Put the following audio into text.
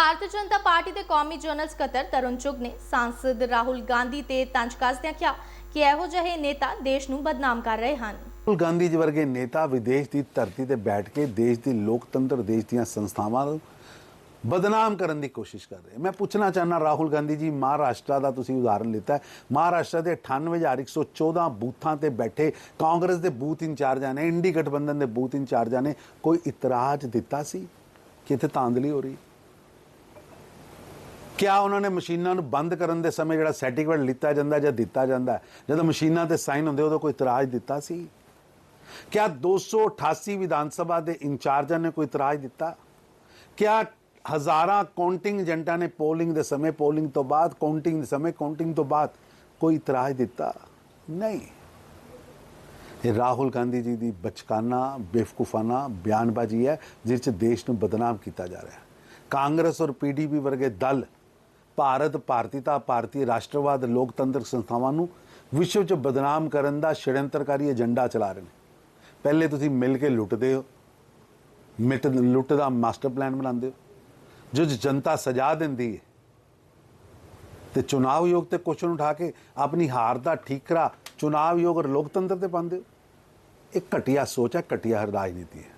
Bharatiya Janata party ਦੇ ਕੌਮੀ general ਸਕੱਤਰ ਤਰੁਣ ਚੁਗ ਨੇ ਸਾਂਸਦ ਰਾਹੁਲ ਗਾਂਧੀ ਤੇ ਤੰਜ ਕੱਸਦਿਆਂ ਕਿਹਾ ਕਿ ਇਹੋ ਜਿਹੇ ਨੇਤਾ ਦੇਸ਼ ਨੂੰ ਬਦਨਾਮ ਕਰ ਰਹੇ ਹਨ। ਰਾਹੁਲ ਗਾਂਧੀ ਜੀ ਵਰਗੇ ਨੇਤਾ ਵਿਦੇਸ਼ ਦੀ ਧਰਤੀ ਤੇ ਬੈਠ ਕੇ ਦੇਸ਼ ਦੀ ਲੋਕਤੰਤਰ, ਦੇਸ਼ ਦੀਆਂ ਸੰਸਥਾਵਾਂ ਨੂੰ ਬਦਨਾਮ ਕਰਨ ਦੀ ਕੋਸ਼ਿਸ਼ ਕਰ ਰਹੇ। ਮੈਂ ਪੁੱਛਣਾ ਚਾਹਨਾ ਰਾਹੁਲ ਗਾਂਧੀ ਜੀ, ਮਹਾਰਾਸ਼ਟਰ ਦਾ ਤੁਸੀਂ ਉਦਾਹਰਣ ਲਿੱਤਾ ਹੈ। ਮਹਾਰਾਸ਼ਟਰ ਦੇ 98114 ਬੂਥਾਂ ਤੇ ਬੈਠੇ ਕਾਂਗਰਸ ਦੇ ਬੂਥ ਇੰਚਾਰਜਾਂ ਨੇ ਇੰਡੀ ਗਠਬੰਧਨ ਦੇ ਬੂਥ ਇੰਚਾਰਜਾਂ ਨੇ। ਕੋਈ ਇਤਰਾਜ਼ ਦਿੱਤਾ ਸੀ ਕਿ ਇੱਥੇ ਤਾਂਦਲੀ ਹੋ ਰਹੀ ਕਿਆ ਉਹਨਾਂ ਨੇ ਮਸ਼ੀਨਾਂ ਨੂੰ ਬੰਦ ਕਰਨ ਦੇ ਸਮੇਂ ਜਿਹੜਾ ਸਰਟੀਫਿਕੇਟ ਲਿੱਤਾ ਜਾਂਦਾ ਜਾਂ ਦਿੱਤਾ ਜਾਂਦਾ? ਜਦੋਂ ਮਸ਼ੀਨਾਂ ਤੇ ਸਾਈਨ ਹੁੰਦੇ, ਉਦੋਂ ਕੋਈ ਇਤਰਾਜ਼ ਦਿੱਤਾ ਸੀ? ਕਿਆ 288 ਵਿਧਾਨ ਸਭਾ ਦੇ ਇੰਚਾਰਜਾਂ ਨੇ ਕੋਈ ਇਤਰਾਜ਼ ਦਿੱਤਾ? ਕਿਆ ਹਜ਼ਾਰਾਂ ਕਾਊਂਟਿੰਗ ਏਜੰਟਾਂ ਨੇ ਪੋਲਿੰਗ ਦੇ ਸਮੇਂ ਪੋਲਿੰਗ ਤੋਂ ਬਾਅਦ ਕਾਊਂਟਿੰਗ ਦੇ ਸਮੇਂ ਕਾਊਂਟਿੰਗ ਤੋਂ ਬਾਅਦ ਕੋਈ ਇਤਰਾਜ਼ ਦਿੱਤਾ? ਨਹੀਂ। ਇਹ ਰਾਹੁਲ ਗਾਂਧੀ ਜੀ ਦੀ ਬਚਕਾਨਾ, ਬੇਵਕੂਫਾਨਾ ਬਿਆਨਬਾਜ਼ੀ ਹੈ, ਜਿਸ 'ਚ ਦੇਸ਼ ਨੂੰ ਬਦਨਾਮ ਕੀਤਾ ਜਾ ਰਿਹਾ ਹੈ। ਕਾਂਗਰਸ ਔਰ ਪੀਡੀਪੀ ਵਰਗੇ ਦਲ ਭਾਰਤ, ਭਾਰਤੀਤਾ, ਭਾਰਤੀ ਰਾਸ਼ਟਰਵਾਦ ਲੋਕਤੰਤਰ ਸੰਸਥਾਵਾਂ ਨੂੰ ਵਿਸ਼ਵ 'ਚ ਬਦਨਾਮ ਕਰਨ ਦਾ ਛੜਯੰਤਰਕਾਰੀ ਏਜੰਡਾ ਚਲਾ ਰਹੇ ਨੇ। ਪਹਿਲੇ ਤੁਸੀਂ ਮਿਲ ਕੇ ਲੁੱਟਦੇ ਹੋ, ਮਿੱਟ, ਲੁੱਟ ਦਾ ਮਾਸਟਰ ਪਲਾਨ ਬਣਾਉਂਦੇ ਹੋ, ਜੋ ਜਨਤਾ ਸਜ਼ਾ ਦਿੰਦੀ ਹੈ। ਤੇ ਚੁਣਾਵ ਯੋਗ ਤੇ ਕੁਐਸਚਨ ਉਠਾ ਕੇ ਆਪਣੀ ਹਾਰ ਦਾ ਠੀਕਰਾ ਚੁਣਾਵ ਯੋਗ ਔਰ ਲੋਕਤੰਤਰ ਤੇ ਪਾਉਂਦੇ ਹੋ। ਇਹ ਘਟੀਆ ਸੋਚ ਹੈ, ਘਟੀਆ ਰਾਜਨੀਤੀ ਹੈ।